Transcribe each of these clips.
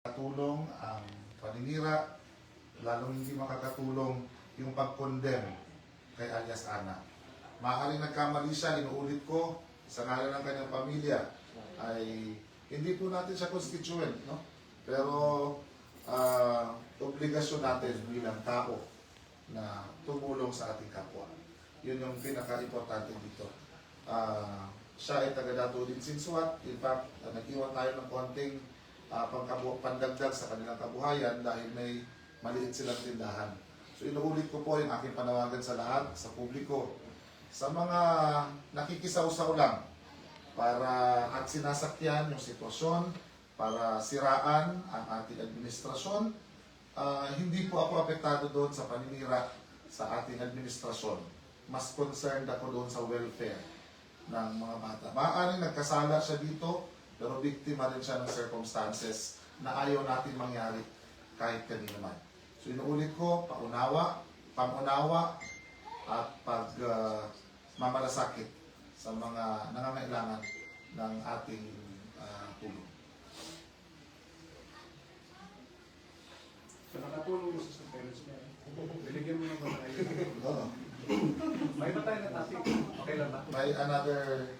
Katulong ang paninira, lalong hindi makakatulong yung pag-condemn kay alias Ana. Maaaring nagkamali siya, inuulit ko, sa ngalan ng kanyang pamilya, ay hindi po natin siya constituent, no? Pero ah, obligasyon natin bilang tao na tumulong sa ating kapwa. Yun yung pinaka-importante dito. Ah, siya ay taga-dato din sinsuat. In fact, ah, nag-iwan tayo ng konting uh, pangkabu- pandagdag sa kanilang kabuhayan dahil may maliit silang tindahan. So inuulit ko po yung aking panawagan sa lahat, sa publiko, sa mga nakikisaw-saw lang para at sinasakyan yung sitwasyon para siraan ang ating administrasyon. Ah, hindi po ako apektado doon sa paninira sa ating administrasyon. Mas concerned ako doon sa welfare ng mga bata. Maaaring nagkasala siya dito, pero biktima rin siya ng circumstances na ayaw natin mangyari kahit kanino man. So inuulit ko, paunawa, pamunawa, at pag ah, mamalasakit sa mga nangangailangan ng ating ah, tulong. So nakatulong mo sa parents mo. Binigyan mo ng mga Oo. May ba tayo na topic? Okay lang ba? May another,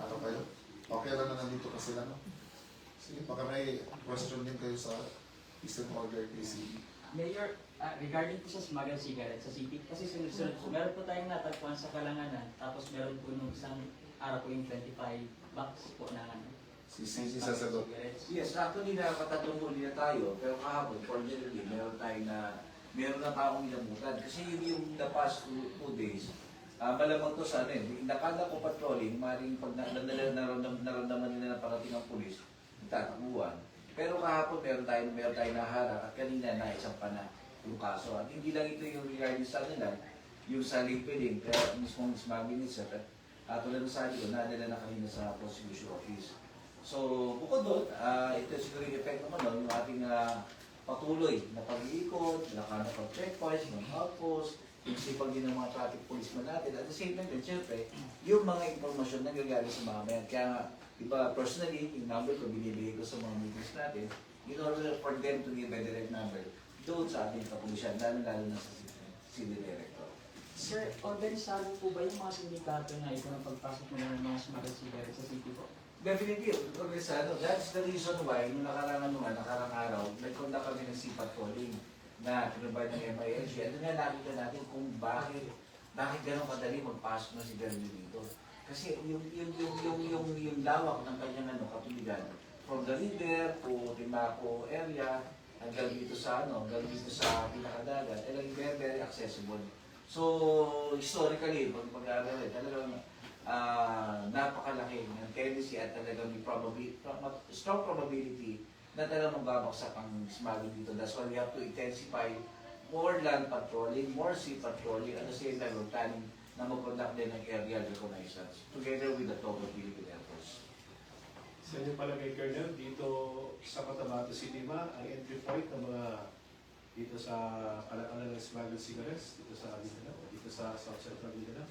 ano kayo? Okay lang na nandito pa sila, no? Sige, baka may question din kayo sa Eastern Order PCE. Mayor, ah, regarding po sa smuggled cigarette sa city, kasi sunod-sunod po, meron po tayong natagpuan sa Kalanganan, tapos meron po nung isang araw po yung 25 box po na ano. Si Sisi sasagot. cigarettes. Yes, actually nakakatatlong huli na tayo, pero kahapon, fortunately, meron tayo na, meron na taong inabutan. Kasi yun yung the past two, two days, ah malamang to sa ano eh, nakada ko patrolling, maring pag na- na- naramdam, nila na parating ang pulis, nagtatakbuhan. Pero kahapon meron tayo, meron tayo naharap at kanina na isang pa na yung kaso. At hindi lang ito yung regarding sa nila, yung sa lipiling, kaya mismong smuggling itself, at uh, tulad ng sabi ko, nadala na kanina sa prosecution office. So, bukod doon, ah, ito siguro yung effect naman nun, yung ating ah, patuloy na pag-iikot, naka na checkpoints, mga outposts, yung sipag din ng mga traffic policeman natin. At the same time, din, syempre, yung mga impormasyon na gagaling sa mga mayan. Kaya nga, iba personally, yung number ko, binibigay ko sa mga meetings natin, in order for them to give a direct number doon sa ating kapulisyan, lalo-lalo na sa city director. Sir, organisado po ba yung mga sindikato na ito ng pagpasok nila ng mga smuggled cigarettes sa city po? Definitely, organisado. That's the reason why, nung nakarang ano nga, nakarang araw, nag-conduct kami ng sipat polling na pinabay ng MILG. Ano nga nakita natin kung bakit, bakit gano'ng kadali magpasok na si Garly dito. Kasi yung, yung, yung, yung, yung, yung lawak ng kanyang ano, katuligan, from the river to Timaco area, hanggang dito sa ano, hanggang dito sa pinakadagat, eh, like, very, very accessible. So, historically, pag pag-aaral, talagang ah napakalaki ng tendency at talagang may probability, strong probability na talagang babaksak ang smuggling dito. That's why we have to intensify more land patrolling, more sea patrolling, at the same time we're planning na mag-conduct din ng aerial reconnaissance together with the Togo Philippine Air Force. Sa inyo palagay, Colonel, dito sa Cotabato City ba, ang entry point ng mga dito sa kalakalan ng smuggled cigarettes, dito sa Mindanao, dito sa South Central Mindanao?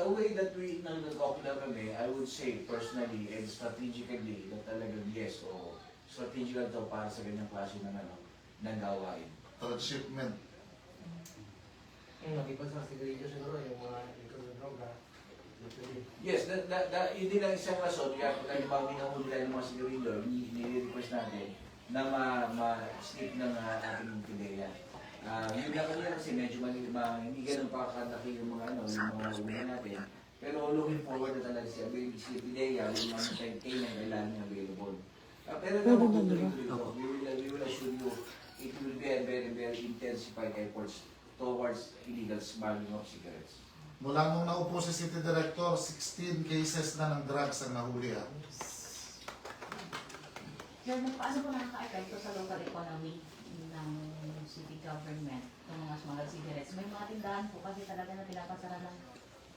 The way that we nag-copy na kami, I would say personally and strategically na talagang yes o strategical to para sa ganyang klase ng ano, ng gawain. Transshipment. Yung nalipas sa sigarilyo siguro, yung mga ito ng droga. Literally. Yes, that, that, that, yun din ang isang rason, kaya kung tayo ba minahuli tayo ng mga sigarilyo, nire-request natin na ma- ma-snip ng uh, ating pideya. Ah, yun lang kanina kasi medyo mali, ma, hindi ganun pa kalaki yung mga ano, yung mga huli natin. Pero looking forward na talaga si Abel, si Pideya, yung mga campaign na kailangan niya available. Ah, pero naman tutuloy-tuloy ito. We will, we will assure you, it will be a very, very intensified efforts towards illegal smuggling of cigarettes. Mula nung naupo si City Director, 16 cases na ng drugs ang nahuli. ah. Sir, paano po nakaka-epekto sa local economy ng city government ng mga smuggled cigarettes? May mga tindahan po kasi talaga na pinapasara ng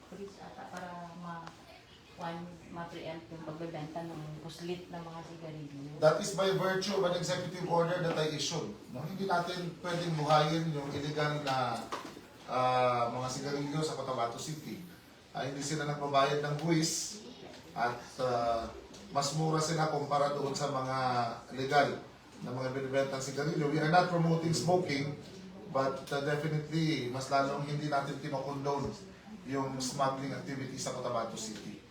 police ata para ma one ma-preempt yung pagbebenta ng puslit ng mga sigarilyo. That is by virtue of an executive order that I issued. No, hindi natin pwedeng buhayin yung illegal na ah, mga sigarilyo sa Cotabato City. Ah, hindi sila nagbabayad ng buwis at ah, mas mura sila kumpara doon sa mga legal ng mga binibentang sigarilyo. We are not promoting smoking, but uh, definitely, mas lalong hindi natin kinokondone yung smuggling activity sa Cotabato City.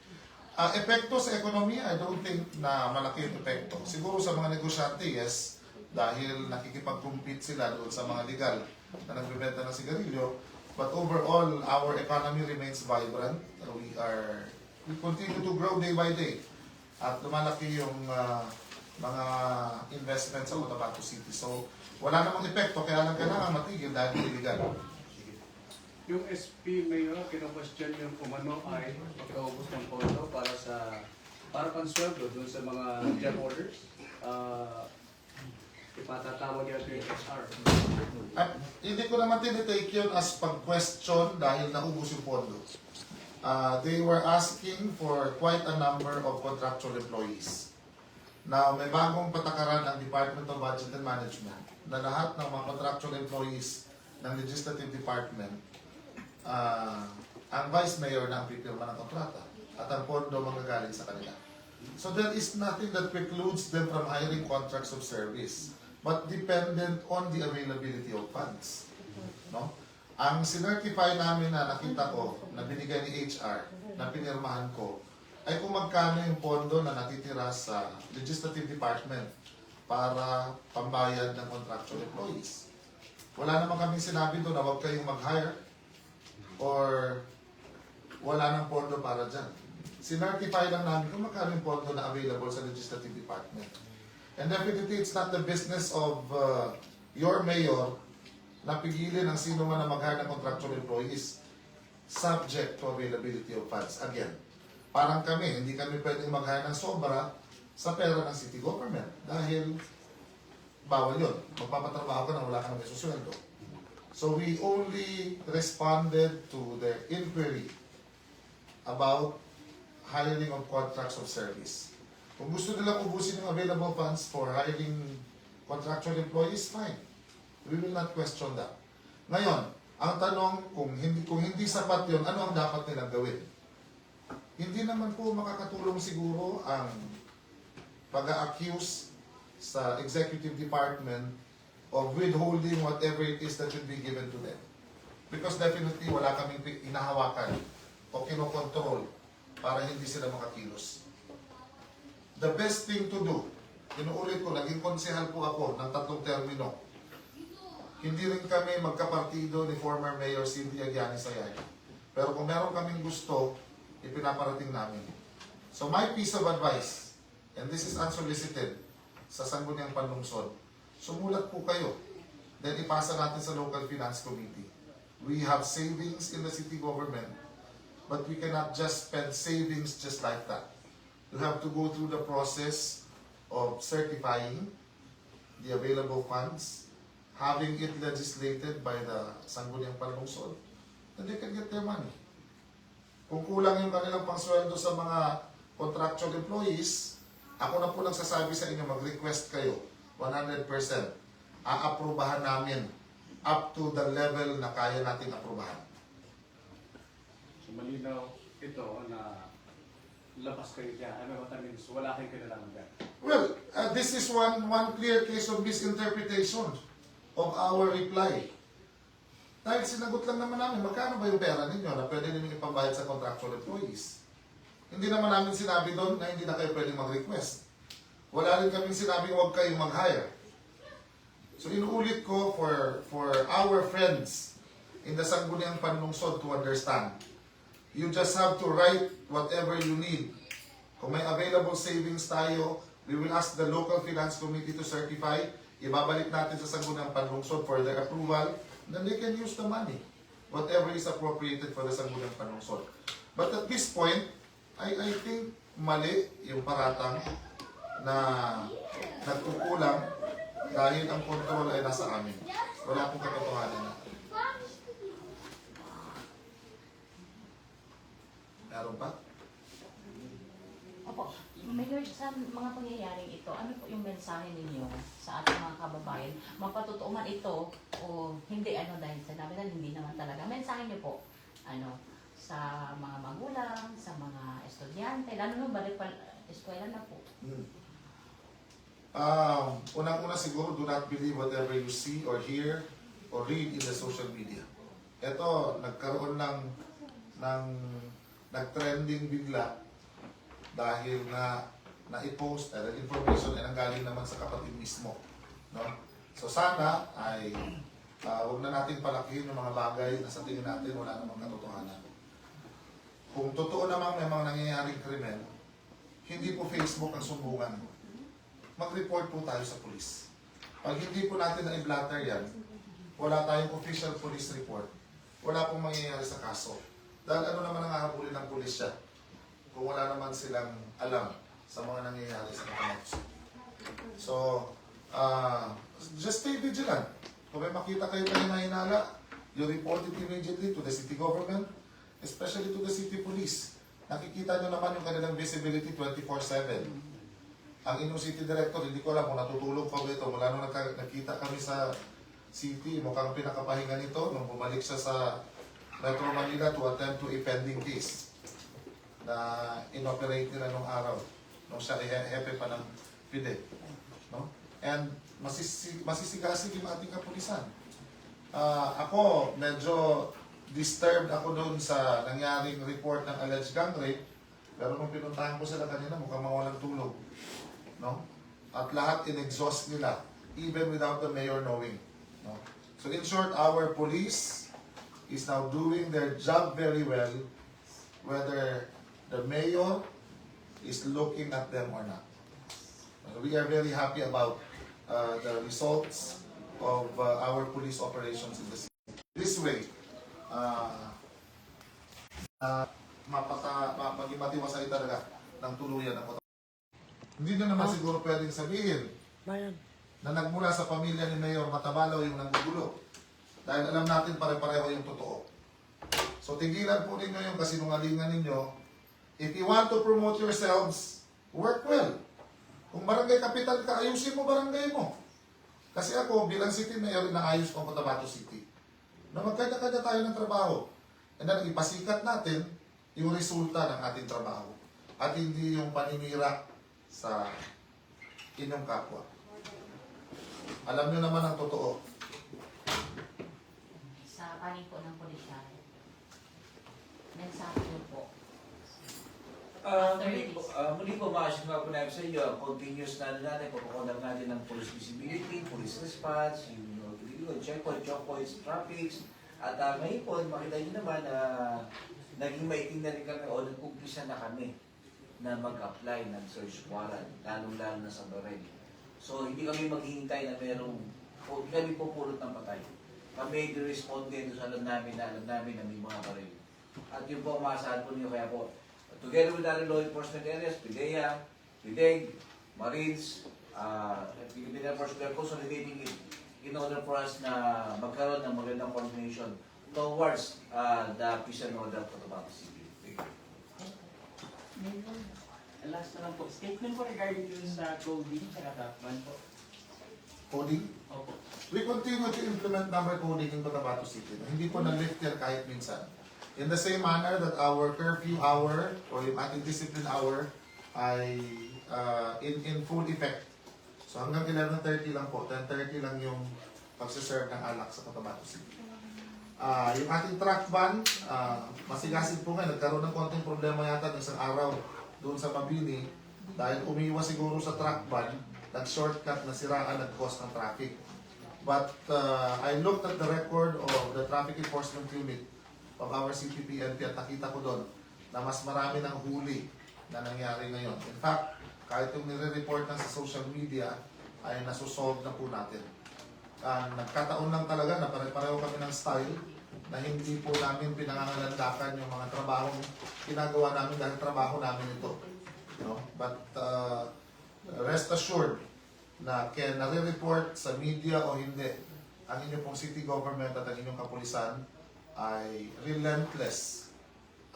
Ah, epekto sa ekonomiya, I don't think na malaki yung epekto. Siguro sa mga negosyante, yes, dahil nakikipag-compete sila doon sa mga legal na nagbebenta ng sigarilyo. But overall, our economy remains vibrant. We are, we continue to grow day by day. At lumalaki yung ah, mga investment sa Cotabato City. So, wala namang epekto, kaya lang kailangan matigil dahil illegal. Yung SP Mayor, kino-question yung umano ay pagkaubos ng pondo para sa para pang sweldo dun sa mga job orders. Uh, ipatatawag yan ito yung HR. At hindi ko naman tinitake yun as pag-question dahil naubos yung pondo. Uh, they were asking for quite a number of contractual employees. Now, may bagong patakaran ng Department of Budget and Management na lahat ng mga contractual employees ng Legislative Department, uh, ang Vice Mayor na ang pipirma ng kontrata at ang pondo manggagaling sa kanila. So there is nothing that precludes them from hiring contracts of service, but dependent on the availability of funds. No? Ang sinertify namin na nakita ko, na binigay ni HR, na pinirmahan ko, ay kung magkano yung pondo na natitira sa Legislative Department para pambayad ng contractual employees. Wala naman kaming sinabi doon na huwag kayong mag-hire or wala nang pondo para dyan. Sinertify lang namin kung magkano yung pondo na available sa Legislative Department. And definitely, it's not the business of uh, your mayor na pigilin ang sino man na mag-hire ng contractual employees subject to availability of funds. Again, parang kami, hindi kami pwedeng mag-hire ng sobra sa pera ng city government dahil bawal yun. Magpapatrabaho ka na wala ka na may. So we only responded to their inquiry about hiring of contracts of service. Kung gusto nilang ubusin yung available funds for hiring contractual employees, fine. We will not question that. Ngayon, ang tanong, kung hindi, kung hindi sapat yun, ano ang dapat nilang gawin? Hindi naman po makakatulong siguro ang pag-accuse sa executive department of withholding whatever it is that should be given to them. Because definitely wala kaming inahawakan o kinokontrol para hindi sila makakilos. The best thing to do, inuulit ko, naging konsehal po ako ng tatlong termino. Hindi rin kami magkapartido ni former Mayor Cynthia Gianni Sayay. Pero kung meron kaming gusto, ipinaparating namin. So my piece of advice, and this is unsolicited, sa Sangguniang Panlungsod, sumulat po kayo. Then ipasa natin sa local finance committee. We have savings in the city government, but we cannot just spend savings just like that. You have to go through the process of certifying the available funds, having it legislated by the Sangguniang Panlungsod, and they can get their money. Kung kulang yung kanilang pangsweldo sa mga contractual employees, ako na po lang sasabi sa inyo, mag-request kayo, 100%. Aaprubahan namin up to the level na kaya nating aprubahan. So malinaw ito na labas kayo dyan. Ano ba means wala kayong kinalaman dyan. Well, uh, this is one one clear case of misinterpretation of our reply. Dahil sinagot lang naman namin, magkano ba yung pera ninyo na pwede ninyo ipambayad sa contractual employees? Hindi naman namin sinabi doon na hindi na kayo pwedeng mag-request. Wala rin kaming sinabi huwag kayong mag-hire. So inuulit ko for for our friends in the Sangguniang Panlungsod to understand. You just have to write whatever you need. Kung may available savings tayo, we will ask the local finance committee to certify. Ibabalik natin sa Sangguniang Panlungsod for their approval. Then they can use the money. Whatever is appropriated for the Sangguniang Panlungsod. But at this point, I, I think mali yung paratang na nagkukulang dahil ang control ay nasa amin. Wala pong katotohanan na. Meron pa? Opo, Mayor, sa mga pangyayaring ito, ano po yung mensahe ninyo sa ating mga kababayan? Mapatotoo man ito o hindi, ano dahil sinabi na hindi naman talaga. Mensahe niyo po, ano, sa mga magulang, sa mga estudyante, lalo na balik pa eskwela na po. Hmm. Um, unang-una siguro, do not believe whatever you see or hear or read in the social media. Ito, nagkaroon ng, ng nag-trending bigla dahil na na-post uh, information ay nanggaling naman sa kapatid mismo. No? So sana ay uh, huwag na natin palakihin yung mga bagay na sa tingin natin wala namang katotohanan. Kung totoo namang may mga nangyayaring krimen, hindi po Facebook ang sumbungan. Mag-report po tayo sa pulis. Pag hindi po natin na-blatter yan, wala tayong official police report, wala pong mangyayari sa kaso. Dahil ano naman ang hahabulin ng pulis siya kung wala naman silang alam sa mga nangyayari sa mga So, uh, just stay vigilant. Kung may makita kayo kayo na hinala, you report it immediately to the city government, especially to the city police. Nakikita nyo naman yung kanilang visibility 24-7 ang inyong city director, hindi ko alam kung natutulog pa ba ito. Mula nung nakita kami sa city, mukhang pinakapahinga nito nung bumalik siya sa Metro Manila to attend to a pending case na inoperate nila nung araw nung siya hepe pa ng PIDE. No? And masisi, masisigasig yung ating kapulisan. Ah, ako, medyo disturbed ako doon sa nangyaring report ng alleged gang rape. Pero nung pinuntahan ko sila kanina, mukhang mawalang tulog. No? At lahat in-exhaust nila, even without the mayor knowing. No? So in short, our police is now doing their job very well, whether the mayor is looking at them or not. We are very happy about uh, the results of uh, our police operations in the city. This way, uh, uh, mapata, ma, maging matiwasay talaga ng tuluyan ng. Hindi nyo naman siguro pwedeng sabihin na nagmula sa pamilya ni Mayor Matabalaw yung nanggugulo. Dahil alam natin pare-pareho yung totoo. So tigilan po ninyo yung kasinungalingan ninyo. If you want to promote yourselves, work well. Kung barangay kapital ka, ayusin mo barangay mo. Kasi ako, bilang city mayor, inaayos ko ang Cotabato City. Na magkanya-kanya tayo ng trabaho. And then, ipasikat natin yung resulta ng ating trabaho. At hindi yung paninira sa inyong kapwa. Alam nyo naman ang totoo. Sa panig po ng polisyal, mensahe niyo po. Ah, muli po, uh, muli po nga po namin sa iyo, ang continuous na ano natin, pagkukulang natin ng police visibility, police response, yung uh, yung checkpoint, checkpoints, traffics, at uh, ngayon po, makita niyo naman na naging maiting na rin kami o nag-umpisa na kami na mag-apply ng search warrant, lalong-lalo na sa Barel. So, hindi kami maghihintay na merong, hindi kami pupulot ng patay. Kami i-respond din sa alam namin na alam namin na may mga baril. At yun po ang maasahan po niyo, kaya po, together with other law enforcement areas, PIDEA, PIDEG, Marines, uh, Philippine Air Force, we are consolidating it in order for us na magkaroon ng magandang coordination towards uh, the peace and order of Cotabato City. Last na lang po, statement po regarding dun sa coding sa Katakban po. Coding. Opo. We continue to implement number coding in Cotabato City. Hindi po na-lift yan kahit minsan. In the same manner that our curfew hour or yung ating discipline hour ay uh, in, in full effect. So hanggang 11.30 lang po, 10.30 lang yung pagsiserve ng alak sa Cotabato City. Ah, yung ating truck ban, ah, masigasig po nga, nagkaroon ng konting problema yata ng isang araw doon sa Mabini dahil umiwas siguro sa truck ban, nag-shortcut na siraan, nag-cause ng traffic. But uh, I looked at the record of the traffic enforcement unit of our CPPNP at nakita ko doon na mas marami ng huli na nangyari ngayon. In fact, kahit yung nire-report na sa social media ay nasusolve na po natin. Ah, nagkataon lang talaga na pare-pareho kami ng style na hindi po namin pinangangalandakan yung mga trabahong ginagawa namin dahil trabaho namin ito. No? But uh, rest assured na kaya nare-report sa media o hindi, ang inyong pong city government at ang inyong kapulisan ay relentless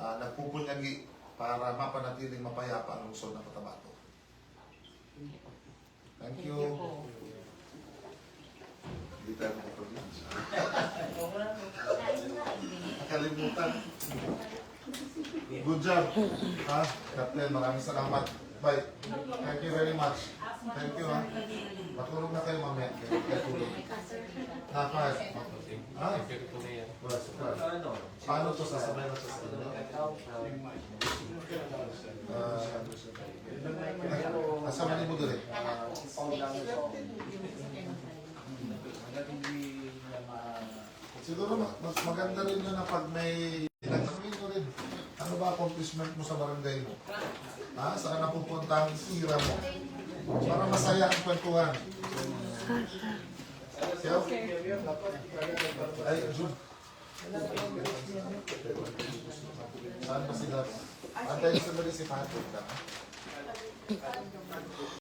uh, nagpupunyagi para mapanatiling mapayapa ang lungsod ng Cotabato. Thank you. Tayo hindi. Nakalimutan. Good job. Ha? Captain, maraming salamat. Bye. Thank you very much. Thank you, ha. Matulog na kayo mamaya. Kaya tulog. Dapat. Ah, well, super. Ano? Paano to sasabay na sa inyo? Ah, kasama ni mo doon Hanggat hindi niya ma... Siguro ma- mas maganda rin yun na pag may nagsabihin mo rin. Ano ba accomplishment mo sa barangay mo? Ha? Saan napupunta ang tira mo? Para masaya ang kwentuhan. Siya? Ay, Jun. Saan ba sila? Antay sa dali si Patrick. ha?